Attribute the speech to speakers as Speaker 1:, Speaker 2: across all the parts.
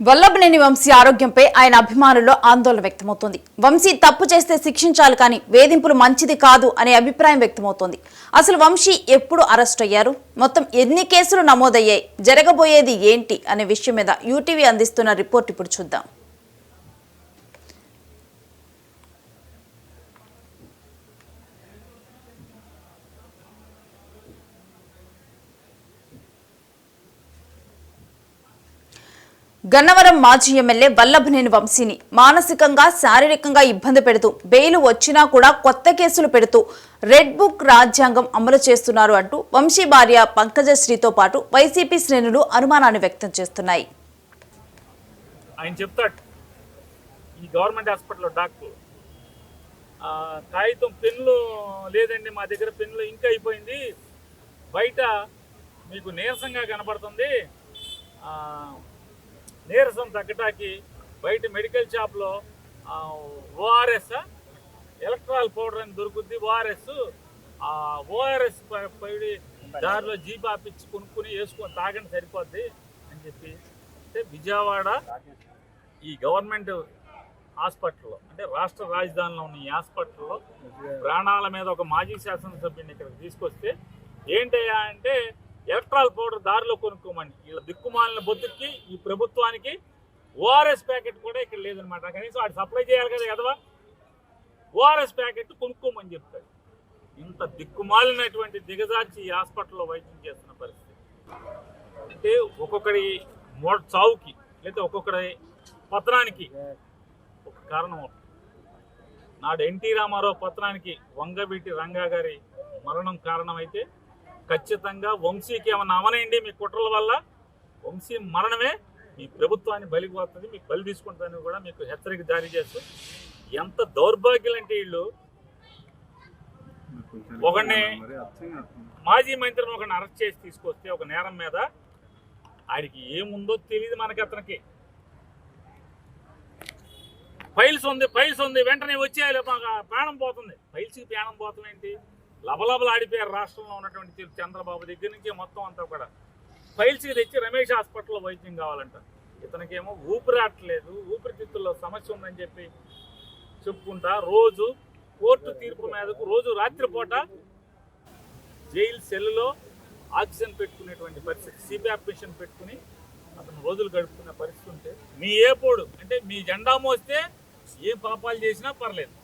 Speaker 1: వల్లభనేని వంశీ ఆరోగ్యంపై ఆయన అభిమానుల్లో ఆందోళన వ్యక్తమవుతోంది. వంశీ తప్పు చేస్తే శిక్షించాలి కానీ వేధింపులు మంచిది కాదు అనే అభిప్రాయం వ్యక్తమవుతోంది. అసలు వంశీ ఎప్పుడు అరెస్ట్ అయ్యారు? మొత్తం ఎన్ని కేసులు నమోదయ్యాయి? జరగబోయేది ఏంటి? అనే విషయం మీద యూటీవీ అందిస్తున్న రిపోర్ట్ ఇప్పుడు చూద్దాం. గన్నవరం మాజీ ఎమ్మెల్యే వల్లభనేని వంశీని మానసికంగా శారీరకంగా ఇబ్బంది పెడుతూ బెయిలు వచ్చినా కూడా కొత్త కేసులు పెడుతూ రెడ్ బుక్ రాజ్యాంగం అమలు చేస్తున్నారు అంటూ వంశీ భార్య పంకజశ్రీతో పాటు వైసీపీ శ్రేణులు అనుమానాన్ని వ్యక్తం చేస్తున్నాయి.
Speaker 2: ఆయన చెప్తాడు ఈ గవర్నమెంట్ హాస్పిటల్లో డాక్టర్ కాగితం పెన్నులు లేదండి మా దగ్గర పెన్నులు ఇంకా అయిపోయింది బయట మీకు నీరసంగా కనబడుతుంది నీరసం తగ్గటానికి బయట మెడికల్ షాప్లో ఓఆర్ఎస్ ఎలక్ట్రాల్ పౌడర్ అని దొరుకుద్ది. ఓఆర్ఎస్ ఆ ఓఆర్ఎస్ పడి దారిలో జీప్ ఆపిచ్చి కొనుక్కుని వేసుకొని తాగండి సరిపోద్ది అని చెప్పి. అంటే విజయవాడ ఈ గవర్నమెంట్ హాస్పిటల్లో అంటే రాష్ట్ర రాజధానిలో ఉన్న ఈ హాస్పిటల్లో ప్రాణాల మీద ఒక మాజీ శాసనసభ్యుని ఇక్కడికి తీసుకొస్తే ఏంటయ్యా అంటే ఎలక్ట్రాల్ పౌడర్ దారిలో కొనుక్కోమని వీళ్ళ దిక్కుమాలిన బొత్తుకి ఈ ప్రభుత్వానికి ఓఆర్ఎస్ ప్యాకెట్ కూడా ఇక్కడ లేదనమాట కనీసం వాడు సప్లై చేయాలి కదా కదవా ఓఆర్ఎస్ ప్యాకెట్ కొనుక్కోమని చెప్తాడు. ఇంత దిక్కుమాలినటువంటి దిగజార్చి ఈ హాస్పిటల్లో వైద్యం చేస్తున్న పరిస్థితి. అంటే ఒక్కొక్కడి మో చావుకి లేదా ఒక్కొక్కడి పతనానికి ఒక కారణం నాడు ఎన్టీ రామారావు పతనానికి వంగవీటి రంగా గారి మరణం కారణమైతే ఖచ్చితంగా వంశీకి ఏమైనా అవనండి మీ కుట్రల వల్ల? వంశీ మరణమే మీ ప్రభుత్వాన్ని బలికి పోతుంది మీకు బలి తీసుకుంటుందని కూడా మీకు హెచ్చరిక జారీ చేస్తూ ఎంత దౌర్భాగ్యులంటే వీళ్ళు. ఒకడిని మాజీ మంత్రిని ఒకరిని అరెస్ట్ చేసి తీసుకొస్తే ఒక నేరం మీద ఆడికి ఏముందో తెలియదు మనకి అతనికి. ఫైల్స్ ఉంది ఫైల్స్ ఉంది వెంటనే వచ్చేయాలి మాకు ప్రాణం పోతుంది. ఫైల్స్కి ప్రాణం పోతుంది ఏంటి లబలబలు ఆడిపోయారు రాష్ట్రంలో ఉన్నటువంటి చంద్రబాబు దగ్గర నుంచి మొత్తం అంతా కూడా. ఫైల్స్కి తెచ్చి రమేష్ హాస్పిటల్లో వైద్యం కావాలంట. ఇతనికేమో ఊపిరాట్లేదు ఊపిరితిత్తుల్లో సమస్య ఉందని చెప్పి చెప్పుకుంటా రోజు కోర్టు తీర్పు మీదకు రోజు రాత్రిపూట జైలు సెల్లో ఆక్సిజన్ పెట్టుకునేటువంటి పరిస్థితి సిపిఆర్ మిషన్ పెట్టుకుని అతను రోజులు గడుపుకునే పరిస్థితి ఉంటే మీ ఏపోడు అంటే మీ జెండా మోస్తే ఏ పాపాలు చేసినా పర్లేదు.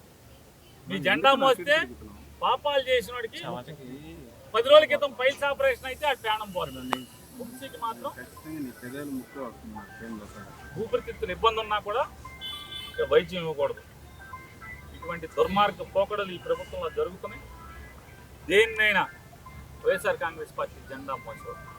Speaker 2: మీ జెండా మోస్తే పాపాలు చేసిన వాడికి పది రోజుల క్రితం పైల్స్ ఆపరేషన్ అయితే అది ప్రాణం వంశీకి మాత్రం ఊపిరితిత్తులు ఇబ్బంది ఉన్నా కూడా వైద్యం ఇవ్వకూడదు. ఇటువంటి దుర్మార్గ పోకడలు ఈ ప్రభుత్వంలో జరుగుతున్నాయి. దేన్నైనా వైఎస్ఆర్ కాంగ్రెస్ పార్టీ జెండా మోసవద్దు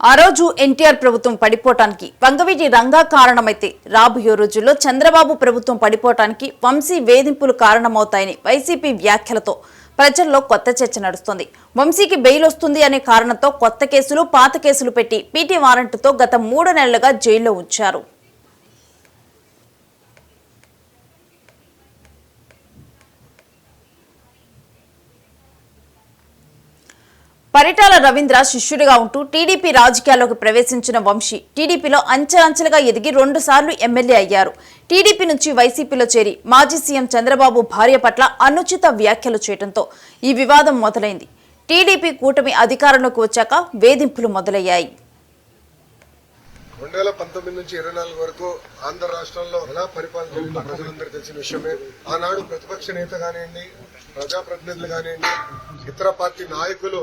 Speaker 1: ఆ రోజు ఎన్టీఆర్ ప్రభుత్వం పడిపోవటానికి వంగవీటి రంగా కారణమైతే రాబోయే రోజుల్లో చంద్రబాబు ప్రభుత్వం పడిపోవటానికి వంశీ వేధింపులు కారణమవుతాయని వైసీపీ వ్యాఖ్యలతో ప్రజల్లో కొత్త చర్చ నడుస్తోంది. వంశీకి బెయిల్ వస్తుంది అనే కారణంతో కొత్త కేసులు పాత కేసులు పెట్టి పీటీ వారెంట్తో గత మూడు నెలలుగా జైల్లో ఉంచారు. పరిటాల రవీంద్ర శిష్యుడిగా ఉంటూ టీడీపీ రాజకీయాల్లోకి ప్రవేశించిన వంశీ టీడీపీలో అంచెలంచెలుగా ఎదిగి రెండు సార్లు ఎమ్మెల్యే అయ్యారు. టీడీపీ నుంచి వైసీపీలో చేరి మాజీ సీఎం చంద్రబాబు భార్య పట్ల అనుచిత వ్యాఖ్యలు చేయడంతో ఈ వివాదం మొదలైంది. టీడీపీ కూటమి అధికారంలోకి వచ్చాక వేధింపులు మొదలయ్యాయి.
Speaker 3: రెండు వేల పంతొమ్మిది నుంచి ఇరవై నాలుగు వరకు ఆంధ్ర రాష్ట్రంలో ఎలా పరిపాలన జరిగిందో ప్రజలందరూ తెలిసిన విషయమే ఆనాడు ప్రతిపక్ష నేత కానివ్వండి ప్రజాప్రతినిధులు కానివ్వండి ఇతర పార్టీ నాయకులు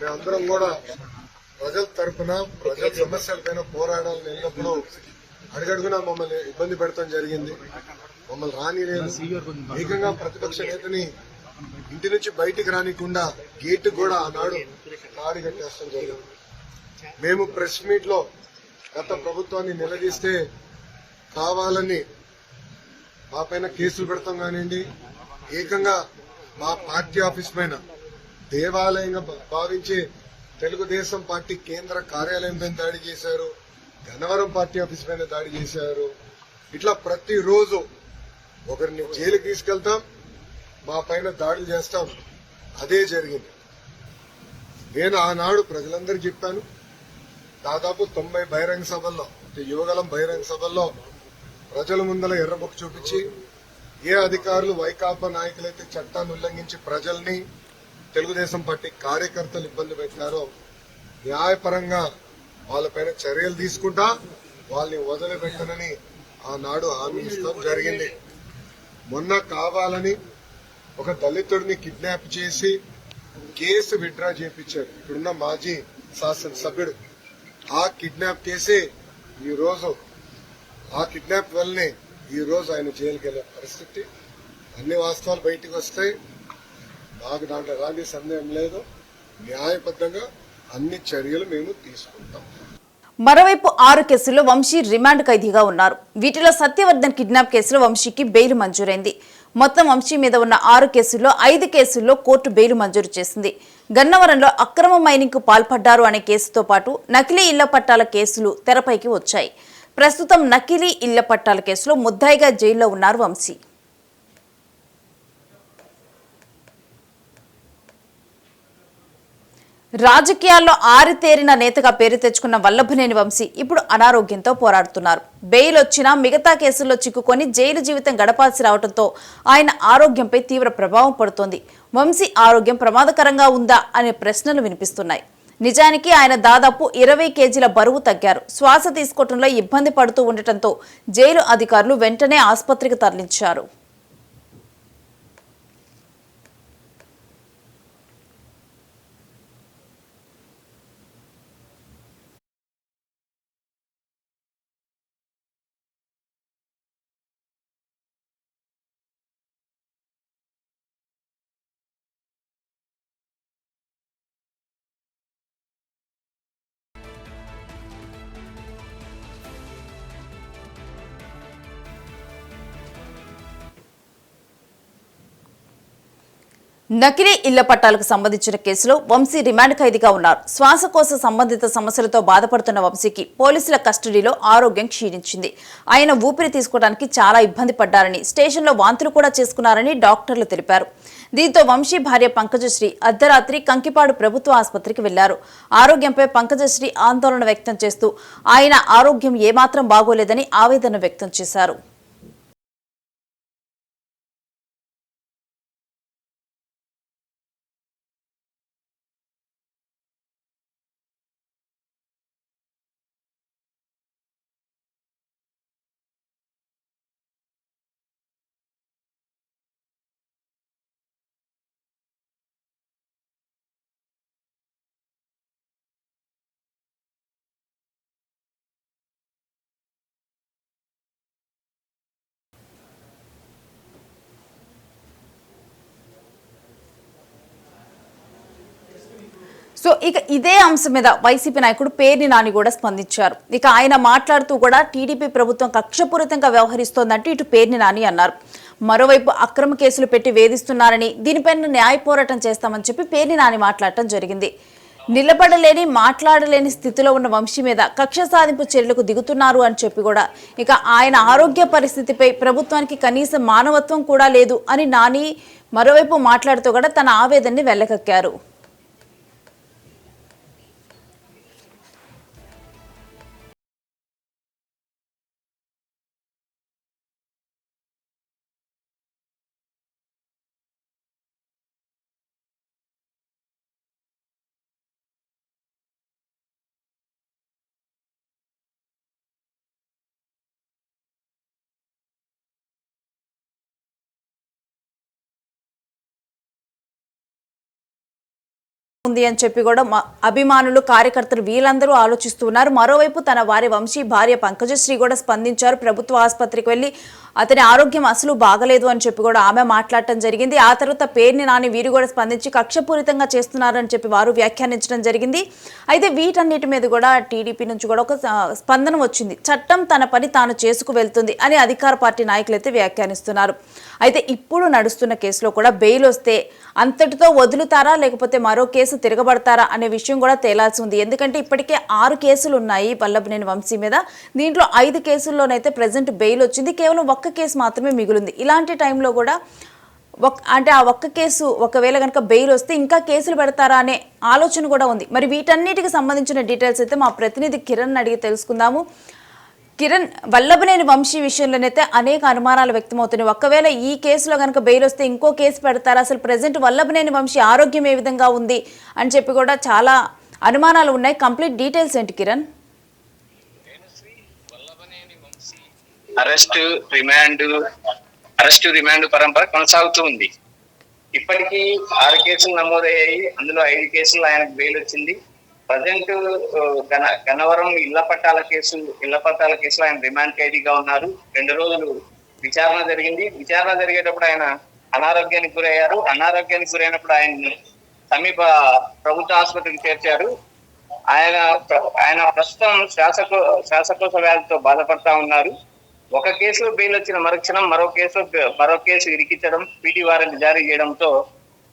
Speaker 3: మేమందరం కూడా ప్రజల తరఫున ప్రజల సమస్యలపైన పోరాడాలని వెళ్ళినప్పుడు అడుగడుగునా మమ్మల్ని ఇబ్బంది పెడతాం జరిగింది. మమ్మల్ని రానిలేదు. ఏకంగా ప్రతిపక్ష నేతని ఇంటి నుంచి బయటికి రానికుండా గేట్ కూడా ఆనాడు తాడి కట్టేస్తాం జరిగింది. మేము ప్రెస్ మీట్లో గత ప్రభుత్వాన్ని నిలదీస్తే కావాలని మా పైన కేసులు పెడతాం కానివ్వండి ఏకంగా మా పార్టీ ఆఫీస్ పైన దేవాలయంగా భా- భావించి తెలుగుదేశం పార్టీ కేంద్ర కార్యాలయం పైన దాడి చేశారు గన్నవరం పార్టీ ఆఫీస్ పైన దాడి చేశారు. ఇట్లా ప్రతిరోజు ఒకరిని జైలుకి తీసుకెళ్తాం మా పైన దాడులు చేస్తాం. అదే జరిగింది. నేను ఆనాడు ప్రజలందరికీ చెప్పాను దాదాపు తొంభై బహిరంగ సభల్లో యువగలం బహిరంగ సభల్లో ప్రజల ముందల ఎర్రబొక్క చూపించి ఏ అధికారులు వైకాపా నాయకులైతే చట్టాన్ని ఉల్లంఘించి ప్రజల్ని తెలుగుదేశం పార్టీ కార్యకర్తలు ఇబ్బంది పెట్టారో న్యాయపరంగా వాళ్ళపైన చర్యలు తీసుకుంటా వాళ్ళని వదిలిపెట్టనని ఆనాడు హామీ ఇస్తాం జరిగింది. మొన్న కావాలని ఒక దళితుడిని కిడ్నాప్ చేసి కేసు విత్డ్రా చేయించారు ఇప్పుడున్న మాజీ శాసనసభ్యుడు. ఆ కిడ్నాప్ కేసే ఈ రోజు ఆ కిడ్నాప్ వల్లనే ఈ రోజు ఆయన జైలుకి పరిస్థితి. అన్ని వాస్తవాలు బయటకు వస్తాయి. మాకు దాంట్లో ఎలాంటి సందేహం లేదు న్యాయబద్ధంగా అన్ని చర్యలు మేము తీసుకుంటాం.
Speaker 1: మరోవైపు ఆరు కేసుల్లో వంశీ రిమాండ్ ఖైదీగా ఉన్నారు. వీటిలో సత్యవర్ధన్ కిడ్నాప్ కేసులో వంశీకి బెయిల్ మంజూరైంది. మొత్తం వంశీ మీద ఉన్న ఆరు కేసుల్లో ఐదు కేసుల్లో కోర్టు బెయిల్ మంజూరు చేసింది. గన్నవరంలో అక్రమ మైనింగ్కు పాల్పడ్డారు అనే కేసుతో పాటు నకిలీ ఇళ్ళ పట్టాల కేసులు తెరపైకి వచ్చాయి. ప్రస్తుతం నకిలీ ఇళ్ళ పట్టాల కేసులో ముద్దాయిగా జైల్లో ఉన్నారు వంశీ. రాజకీయాల్లో ఆరితేరిన నేతగా పేరు తెచ్చుకున్న వల్లభనేని వంశీ ఇప్పుడు అనారోగ్యంతో పోరాడుతున్నారు. బెయిల్ వచ్చినా మిగతా కేసుల్లో చిక్కుకొని జైలు జీవితం గడపాల్సి రావడంతో ఆయన ఆరోగ్యంపై తీవ్ర ప్రభావం పడుతోంది. వంశీ ఆరోగ్యం ప్రమాదకరంగా ఉందా అనే ప్రశ్నలు వినిపిస్తున్నాయి. నిజానికి ఆయన దాదాపు ఇరవై కేజీల బరువు తగ్గారు. శ్వాస తీసుకోవడంలో ఇబ్బంది పడుతూ ఉండటంతో జైలు అధికారులు వెంటనే ఆసుపత్రికి తరలించారు. నకిలీ ఇళ్ళ పట్టాలకు సంబంధించిన కేసులో వంశీ రిమాండ్ ఖైదీగా ఉన్నారు. శ్వాసకోశ సంబంధిత సమస్యలతో బాధపడుతున్న వంశీకి పోలీసుల కస్టడీలో ఆరోగ్యం క్షీణించింది. ఆయన ఊపిరి తీసుకోవడానికి చాలా ఇబ్బంది పడ్డారని స్టేషన్లో వాంతులు కూడా చేసుకున్నారని డాక్టర్లు తెలిపారు. దీంతో వంశీ భార్య పంకజశ్రీ అర్ధరాత్రి కంకిపాడు ప్రభుత్వ ఆసుపత్రికి వెళ్ళారు. ఆరోగ్యంపై పంకజశ్రీ ఆందోళన వ్యక్తం చేస్తూ ఆయన ఆరోగ్యం ఏమాత్రం బాగోలేదని ఆవేదన వ్యక్తం చేశారు. సో ఇక ఇదే అంశం మీద వైసీపీ నాయకుడు పేర్ని నాని కూడా స్పందించారు. ఇక ఆయన మాట్లాడుతూ కూడా టీడీపీ ప్రభుత్వం కక్షపూరితంగా వ్యవహరిస్తోందంటే ఇటు పేర్ని నాని అన్నారు. మరోవైపు అక్రమ కేసులు పెట్టి వేధిస్తున్నారని దీనిపైన న్యాయ పోరాటం చేస్తామని చెప్పి పేర్ని నాని మాట్లాడటం జరిగింది. నిలబడలేని మాట్లాడలేని స్థితిలో ఉన్న వంశీ మీద కక్ష సాధింపు చర్యలకు దిగుతున్నారు అని చెప్పి కూడా ఇక ఆయన ఆరోగ్య పరిస్థితిపై ప్రభుత్వానికి కనీస మానవత్వం కూడా లేదు అని నాని మరోవైపు మాట్లాడుతూ కూడా తన ఆవేదనని వెళ్ళకక్కారు ఉంది అని చెప్పి కూడా అభిమానులు కార్యకర్తలు వీళ్ళందరూ ఆలోచిస్తున్నారు. మరోవైపు తన వారి వంశీ భార్య పంకజశ్రీ కూడా స్పందించారు. ప్రభుత్వ ఆసుపత్రికి వెళ్ళి అతని ఆరోగ్యం అసలు బాగలేదు అని చెప్పి కూడా ఆమె మాట్లాడటం జరిగింది. ఆ తర్వాత పేరుని నాని వీరు కూడా స్పందించి కక్షపూరితంగా చేస్తున్నారని చెప్పి వారు వ్యాఖ్యానించడం జరిగింది. అయితే వీటన్నిటి మీద కూడా టీడీపీ నుంచి కూడా ఒక స్పందన వచ్చింది. చట్టం తన పని తాను చేసుకు వెళ్తుంది అని అధికార పార్టీ నాయకులు అయితే వ్యాఖ్యానిస్తున్నారు. అయితే ఇప్పుడు నడుస్తున్న కేసులో కూడా బెయిల్ వస్తే అంతటితో వదులుతారా? లేకపోతే మరో కేసు తిరగబడతారా అనే విషయం కూడా తేలాల్సి ఉంది. ఎందుకంటే ఇప్పటికే ఆరు కేసులు ఉన్నాయి వల్లభనేని వంశీ మీద. దీంట్లో ఐదు కేసుల్లోనైతే ప్రజెంట్ బెయిల్ వచ్చింది. కేవలం ఒక్క కేసు మాత్రమే మిగులుంది. ఇలాంటి టైంలో కూడా ఒక్ అంటే ఆ ఒక్క కేసు ఒకవేళ కనుక బెయిల్ వస్తే ఇంకా కేసులు పెడతారా అనే ఆలోచన కూడా ఉంది. మరి వీటన్నిటికి సంబంధించిన డీటెయిల్స్ అయితే మా ప్రతినిధి కిరణ్ అడిగి తెలుసుకుందాము. కిరణ్ వల్లభనేని వంశీ విషయంలోనైతే అనేక అనుమానాలు వ్యక్తమవుతున్నాయి. ఒకవేళ ఈ కేసులో కనుక బెయిల్ వస్తే ఇంకో కేసు పెడతారా? అసలు ప్రజెంట్ వల్లభనేని వంశీ ఆరోగ్యం ఏ విధంగా ఉంది అని చెప్పి కూడా చాలా అనుమానాలు ఉన్నాయి. కంప్లీట్ డీటెయిల్స్ ఏంటి Kiran?
Speaker 4: Arrest remand arrest remand పరంపర కొనసాగుతూ ఉంది. ఇప్పటికీ ఆరు కేసులు నమోదయ్యాయి. అందులో ఐదు కేసులు ఆయనకు బెయిల్ వచ్చింది. ప్రజెంట్ గన గన్నవరం ఇళ్ళ పట్టాల కేసు ఇళ్ళ పట్టాల కేసులో ఆయన రిమాండ్ ఖైదీగా ఉన్నారు. రెండు రోజులు విచారణ జరిగింది. విచారణ జరిగేటప్పుడు ఆయన అనారోగ్యానికి గురయ్యారు. అనారోగ్యానికి గురైనప్పుడు ఆయన్ని సమీప ప్రభుత్వ ఆసుపత్రికి చేర్చారు. ఆయన ఆయన ప్రస్తుతం శ్వాసకో శ్వాసకోశ వ్యాధితో బాధపడతా ఉన్నారు. ఒక కేసులో బెయిల్ వచ్చిన మరుక్షణం మరో కేసు మరో కేసు ఇరికించడం పీటీ వారెంట్ జారీ చేయడంతో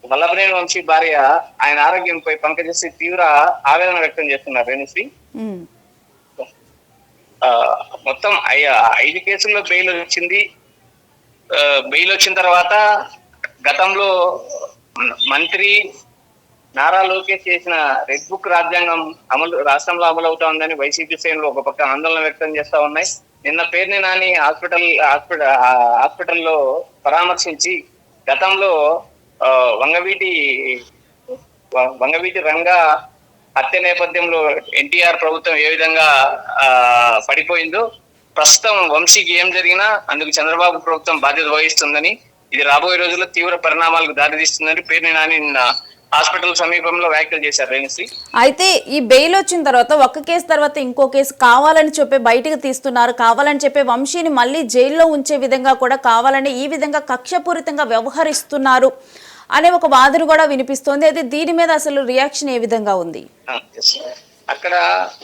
Speaker 4: వల్లభనేని వంశీ భార్య ఆయన ఆరోగ్యంపై పంకజశ్రీ తీవ్ర ఆవేదన వ్యక్తం చేస్తున్నారు రేణుశ్రీ మొత్తం ఐదు కేసుల్లో బెయిల్ వచ్చింది. బెయిల్ వచ్చిన తర్వాత గతంలో మంత్రి నారా లోకేష్ చేసిన రెడ్ బుక్ రాజ్యాంగం అమలు రాష్ట్రంలో అమలు అవుతా ఉందని వైసీపీ శ్రేణులు ఒక పక్క ఆందోళన వ్యక్తం చేస్తా ఉన్నాయి. నిన్న పేర్ని నాని హాస్పిటల్ హాస్పిటల్ హాస్పిటల్లో పరామర్శించి గతంలో వంగవీటి వంగవీటి రంగా హత్య నేపథ్యంలో ఎన్టీఆర్ ప్రభుత్వం ఏ విధంగా ఆ, పడిపోయిందో ప్రస్తుతం వంశీకి ఏం జరిగినా అందుకు చంద్రబాబు ప్రభుత్వం బాధ్యత వహిస్తుందని ఇది రాబోయే రోజుల్లో తీవ్ర పరిణామాలకు దారితీస్తుందని పేర్ని నాని నిన్న హాస్పిటల్ సమీపంలో వ్యాఖ్యలు చేశారు. రేణుశ్రీ
Speaker 1: అయితే ఈ బెయిల్ వచ్చిన తర్వాత ఒక కేసు తర్వాత ఇంకో కేసు కావాలని చెప్పి బయటకు తీస్తున్నారు. కావాలని చెప్పి వంశీని మళ్ళీ జైల్లో ఉంచే విధంగా కూడా కావాలని ఈ విధంగా కక్షపూరితంగా వ్యవహరిస్తున్నారు. అనే ఒక వాదన కూడా వినిపిస్తోంది. అయితే దీని మీద అసలు రియాక్షన్ ఏ విధంగా ఉంది.
Speaker 4: అక్కడ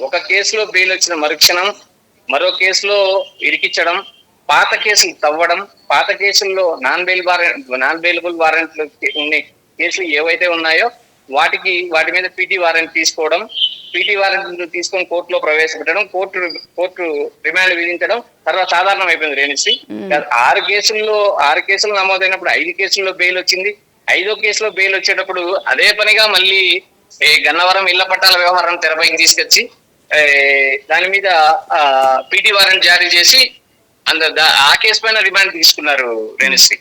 Speaker 4: ఒక కేసులో బెయిల్ వచ్చిన మరుక్షణం మరో కేసులో ఇరికించడం పాత కేసులు తవ్వడం పాత కేసుల్లో non bail warrant non bailable వారెంట్లు ఉన్న కేసులు ఏవైతే ఉన్నాయో వాటికి వాటి మీద పీటీ వారెంట్ తీసుకోవడం పీటీ వారెంట్ తీసుకొని కోర్టులో ప్రవేశపెట్టడం కోర్టు కోర్టు రిమాండ్ విధించడం తర్వాత సాధారణం అయిపోయింది రేణుశ్రీ ఆరు కేసుల్లో ఆరు కేసులు నమోదైనప్పుడు ఐదు కేసుల్లో బెయిల్ వచ్చింది. ఐదో కేసులో బెయిల్ వచ్చేటప్పుడు అదే పనిగా మళ్ళీ గన్నవరం ఇళ్ళ పట్టాల వ్యవహారం తెరపైకి తీసుకొచ్చి దాని మీద పీటీ వారెంట్ జారీ చేసి అంద ఆ కేసు పైన రిమాండ్ తీసుకున్నారు రేణుశ్రీ.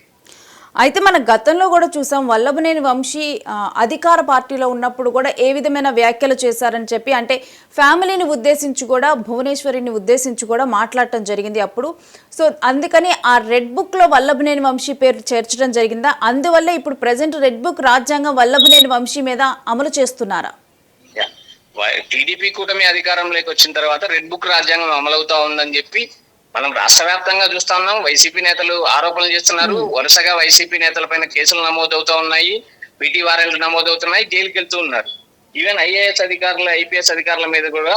Speaker 1: అయితే మన గతంలో కూడా చూసాం వల్లభనేని వంశీ అధికార పార్టీలో ఉన్నప్పుడు కూడా ఏ విధమైన వ్యాఖ్యలు చేశారని చెప్పి అంటే ఫ్యామిలీని ఉద్దేశించి కూడా భువనేశ్వరిని ఉద్దేశించి కూడా మాట్లాడటం జరిగింది అప్పుడు. సో అందుకని ఆ రెడ్ బుక్లో వల్లభనేని వంశీ పేరు చేర్చడం జరిగిందా? అందువల్ల ఇప్పుడు ప్రజెంట్ రెడ్ బుక్ రాజ్యాంగం వల్లభనేని వంశీ మీద అమలు చేస్తున్నారా?
Speaker 4: టీడీపీ కూటమి అధికారంలోకి వచ్చిన తర్వాత రెడ్ బుక్ రాజ్యాంగం అమలవుతా ఉందని చెప్పి మనం రాష్ట్ర వ్యాప్తంగా చూస్తా ఉన్నాం. వైసీపీ నేతలు ఆరోపణలు చేస్తున్నారు. వరుసగా వైసీపీ నేతల పైన కేసులు నమోదవుతా ఉన్నాయి. పీటీ వారెంట్లు నమోదవుతున్నాయి. జైలుకి వెళ్తూ ఉన్నారు. ఈవెన్ ఐఏఎస్ అధికారులు ఐపీఎస్ అధికారుల మీద కూడా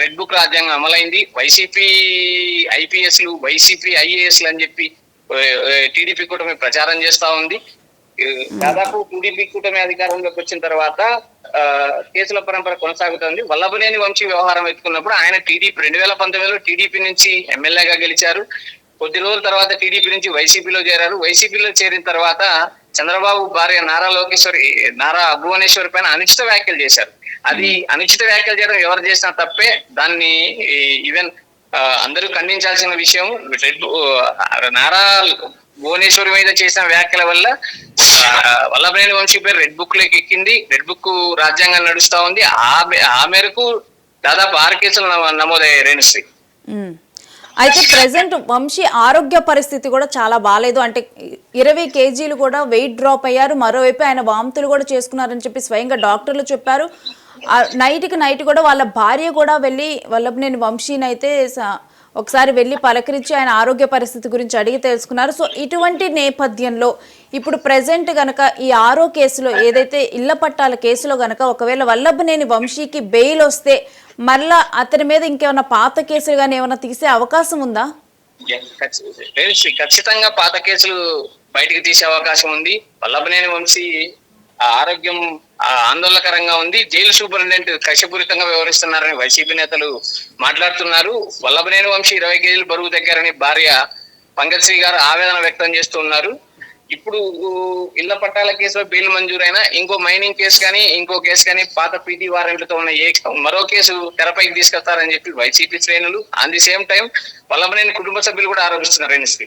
Speaker 4: రెడ్ బుక్ రాజ్యాంగం అమలైంది. వైసీపీ ఐపీఎస్లు వైసీపీ ఐఏఎస్లు అని చెప్పి టీడీపీ కూటమి ప్రచారం చేస్తా ఉంది. దాదాపు టీడీపీ కూటమి అధికారంలోకి వచ్చిన తర్వాత ఆ, కేసుల పరంపర కొనసాగుతుంది. వల్లభనేని వంశీ వ్యవహారం ఎత్తుకున్నప్పుడు ఆయన టీడీపీ రెండు వేల పంతొమ్మిదిలో టీడీపీ నుంచి ఎమ్మెల్యేగా గెలిచారు. కొద్ది రోజుల తర్వాత టీడీపీ నుంచి వైసీపీలో చేరారు. వైసీపీలో చేరిన తర్వాత చంద్రబాబు భార్య నారా లోకేశ్వరి నారా భువనేశ్వర్ పైన అనుచిత వ్యాఖ్యలు చేశారు. అది అనుచిత వ్యాఖ్యలు చేయడం ఎవరు చేసినా తప్పే. దాన్ని ఈవెన్ అందరూ ఖండించాల్సిన విషయం రెడ్ నారా భువనేశ్వరి మీద చేసిన వ్యాఖ్యల వల్ల వల్లభనేని వంశీ పేరు రెడ్ బుక్లోకి ఎక్కింది. రెడ్ బుక్ రాజ్యాంగం నడుస్తా ఉంది. ఆ ఆ మేరకు దాదాపు ఆరు కేసులు నమోదయ్యాయి రేణుశ్రీ.
Speaker 1: అయితే ప్రజెంట్ వంశీ ఆరోగ్య పరిస్థితి కూడా చాలా బాగాలేదు అంటే ఇరవై కేజీలు కూడా వెయిట్ డ్రాప్ అయ్యారు. మరోవైపు ఆయన వాంతులు కూడా చేసుకున్నారని చెప్పి స్వయంగా డాక్టర్లు చెప్పారు. ఆ నైట్కి నైట్ కూడా వాళ్ళ భార్య కూడా వెళ్ళి వల్లభనేని వంశీని అయితే ఒకసారి వెళ్ళి పలకరించి ఆయన ఆరోగ్య పరిస్థితి గురించి అడిగి తెలుసుకున్నారు. సో ఇటువంటి నేపథ్యంలో ఇప్పుడు ప్రజెంట్ గనక ఈ ఆరో కేసులో ఏదైతే ఇళ్ళ పట్టాల కేసులో గనక ఒకవేళ వల్లభనేని వంశీకి బెయిల్ వస్తే మరలా అతని మీద ఇంకేమైనా పాత కేసులు కానీ ఏమైనా తీసే అవకాశం ఉందా?
Speaker 4: ఖచ్చితంగా పాత కేసులు బయటికి తీసే అవకాశం ఉంది. వల్లభనేని వంశీ ఆరోగ్యం ఆందోళనకరంగా ఉంది. జైలు సూపరింటెండెంట్ కక్షపూరితంగా వ్యవహరిస్తున్నారని వైసీపీ నేతలు మాట్లాడుతున్నారు. వల్లభనేని వంశీ ఇరవై కేజీలు బరువు దగ్గరని భార్య పంకజ్శ్రీ గారు ఆవేదన వ్యక్తం చేస్తున్నారు ఇప్పుడు ఇళ్ళ పట్టాల కేసులో బెయిల్ మంజూరైనా ఇంకో మైనింగ్ కేసు కానీ ఇంకో కేసు కానీ పాత పీటీ వారెంట్లతో ఉన్న ఏ మరో కేసు తెరపైకి తీసుకొస్తారని చెప్పి వైసీపీ శ్రేణులు. On the same time Vallabhaneni కుటుంబ సభ్యులు కూడా ఆరోపిస్తున్నారు ఎన్ఎస్పీ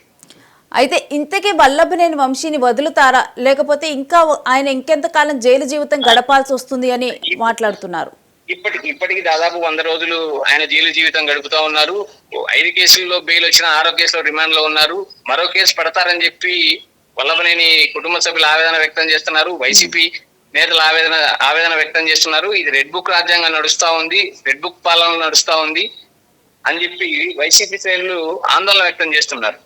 Speaker 1: అయితే ఇంతకీ వల్లభనేని వంశీని వదులుతారా? లేకపోతే ఇంకా ఆయన ఇంకెంతకాలం జైలు జీవితం గడపాల్సి వస్తుంది అని మాట్లాడుతున్నారు.
Speaker 4: ఇప్పటికి ఇప్పటికి దాదాపు వంద రోజులు ఆయన జైలు జీవితం గడుపుతా ఉన్నారు. ఐదు కేసుల్లో బెయిల్ వచ్చిన ఆరో కేసులో రిమాండ్లో ఉన్నారు. మరో కేసు పడతారని చెప్పి వల్లభనేని కుటుంబ సభ్యులు ఆవేదన వ్యక్తం చేస్తున్నారు. వైసీపీ నేతలు ఆవేదన ఆవేదన వ్యక్తం చేస్తున్నారు. ఇది రెడ్ బుక్ రాజ్యాంగం నడుస్తా ఉంది. రెడ్ బుక్ పాలన నడుస్తా ఉంది అని చెప్పి వైసీపీ శ్రేణులు ఆందోళన వ్యక్తం చేస్తున్నారు.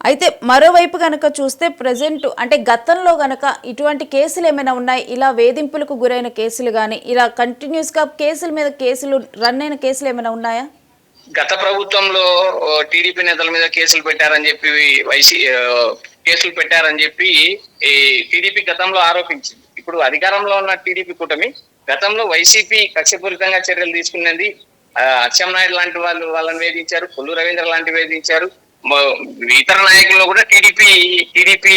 Speaker 1: అయితే మరోవైపు గనక చూస్తే ప్రజెంట్ అంటే గతంలో గనక ఇటువంటి కేసులు ఏమైనా ఉన్నాయి? ఇలా వేధింపులకు గురైన కేసులు కానీ ఇలా కంటిన్యూస్గా కేసుల మీద కేసులు రన్ అయిన కేసులు ఏమైనా ఉన్నాయా?
Speaker 4: గత ప్రభుత్వంలో టీడీపీ నేతల మీద కేసులు పెట్టారని చెప్పి వైసీ కేసులు పెట్టారని చెప్పి ఈ టీడీపీ గతంలో ఆరోపించింది. ఇప్పుడు అధికారంలో ఉన్న టీడీపీ కూటమి గతంలో వైసీపీ కక్షపూరితంగా చర్యలు తీసుకున్నది ఆ, అచ్చెన్నాయుడు లాంటి వాళ్ళు వాళ్ళని వేధించారు కొల్లు రవీంద్ర లాంటి వేధించారు. ఇతర నాయకులను కూడా టీడీపీ టీడీపీ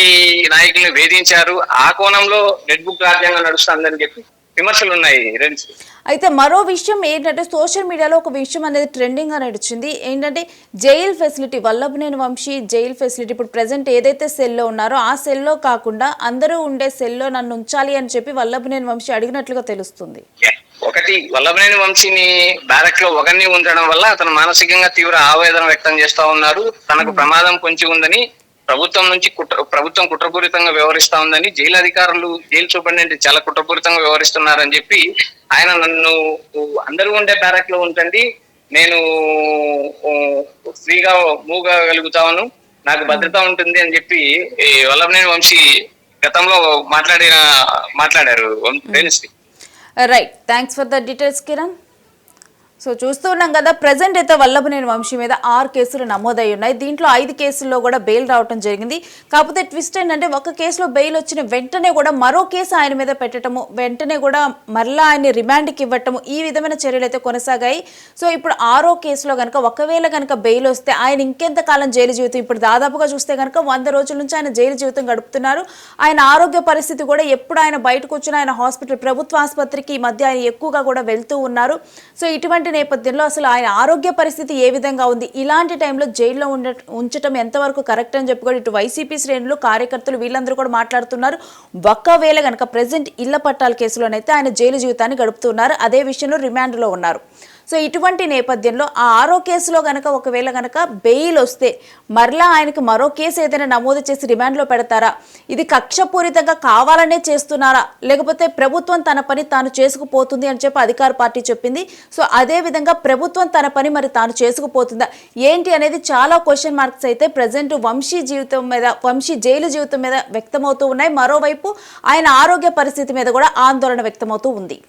Speaker 4: నాయకులను వేధించారు. ఆ కోణంలో రెడ్ బుక్ రాజ్యాంగం నడుస్తుందని చెప్పి విమర్శలు ఉన్నాయి
Speaker 1: అయితే మరో విషయం ఏంటంటే సోషల్ మీడియాలో ఒక విషయం అనేది ట్రెండింగ్గా నడిచింది. ఏంటంటే jail facility Vallabhaneni Vamsi jail facility ఇప్పుడు ప్రెసెంట్ ఏదైతే సెల్లో ఉన్నారో ఆ సెల్లో కాకుండా అందరూ ఉండే సెల్లో నన్ను ఉంచాలి అని చెప్పి వల్లభనేని వంశీ అడిగినట్లుగా తెలుస్తుంది.
Speaker 4: ఒకటి వల్లభనేని వంశీని బ్యారక్లో ఒకరిని ఉంచడం వల్ల అతను మానసికంగా తీవ్ర ఆవేదన వ్యక్తం చేస్తా ఉన్నారు. తనకు ప్రమాదం పొంచి ఉందని ప్రభుత్వం నుంచి కుట్ర ప్రభుత్వం కుట్రపూరితంగా వ్యవహరిస్తా ఉందని జైలు అధికారులు జైలు సూపరింటెండెంట్ చాలా కుట్రపూరితంగా వ్యవహరిస్తున్నారని చెప్పి ఆయన నన్ను అందరూ ఉండే బ్యారక్లో ఉంచండి నేను ఫ్రీగా ఫ్రీగా మూగగలుగుతాను నాకు భద్రత ఉంటుంది అని చెప్పి వల్లభనేని వంశీ గతంలో మాట్లాడిన మాట్లాడారు. Renusri
Speaker 1: right thanks for the details Kiran so చూస్తున్నాం కదా ప్రజెంట్ అయితే వల్లభనేని వంశీ మీద ఆరు కేసులు నమోదై ఉన్నాయి. దీంట్లో ఐదు కేసుల్లో కూడా బెయిల్ రావటం జరిగింది. కాకపోతే ట్విస్ట్ ఏంటంటే ఒక కేసులో బెయిల్ వచ్చిన వెంటనే కూడా మరో కేసు ఆయన మీద పెట్టడము వెంటనే కూడా మరలా ఆయన రిమాండ్కి ఇవ్వటము ఈ విధమైన చర్యలు అయితే కొనసాగాయి. సో ఇప్పుడు ఆరో కేసులో కనుక ఒకవేళ కనుక బెయిల్ వస్తే ఆయన ఇంకెంత కాలం జైలు జీవితం? ఇప్పుడు దాదాపుగా చూస్తే కనుక వంద రోజుల నుంచి ఆయన జైలు జీవితం గడుపుతున్నారు. ఆయన ఆరోగ్య పరిస్థితి కూడా ఎప్పుడు ఆయన బయటకు వచ్చిన ఆయన హాస్పిటల్ ప్రభుత్వ ఆసుపత్రికి ఈ మధ్య ఆయన ఎక్కువగా కూడా వెళ్తూ ఉన్నారు. సో ఇటువంటి నేపథ్యంలో అసలు ఆయన ఆరోగ్య పరిస్థితి ఏ విధంగా ఉంది? ఇలాంటి టైంలో జైల్లో ఉండ ఉంచడం ఎంతవరకు కరెక్ట్ అని చెప్పి కూడా ఇటు వైసీపీ శ్రేణులు కార్యకర్తలు వీళ్ళందరూ కూడా మాట్లాడుతున్నారు. ఒక్కవేళ కనుక ప్రజెంట్ ఇళ్ళ పట్టాల కేసులోనైతే ఆయన జైలు జీవితాన్ని గడుపుతున్నారు. అదే విషయంలో రిమాండ్లో ఉన్నారు. సో ఇటువంటి నేపథ్యంలో ఆ ఆరో కేసులో గనక ఒకవేళ గనక బెయిల్ వస్తే మరలా ఆయనకు మరో కేసు ఏదైనా నమోదు చేసి రిమాండ్లో పెడతారా? ఇది కక్షపూరితంగా కావాలనే చేస్తున్నారా? లేకపోతే ప్రభుత్వం తన పని తాను చేసుకుపోతుంది అని చెప్పి అధికార పార్టీ చెప్పింది. సో అదే విధంగా ప్రభుత్వం తన పని మరి తాను చేసుకుపోతుందా? ఏంటి అనేది చాలా క్వశ్చన్ మార్క్స్ అయితే ప్రజెంట్ వంశీ జీవితం మీద వంశీ జైలు జీవితం మీద వ్యక్తమవుతూ ఉన్నాయి. మరోవైపు ఆయన ఆరోగ్య పరిస్థితి మీద కూడా ఆందోళన వ్యక్తమవుతూ ఉంది.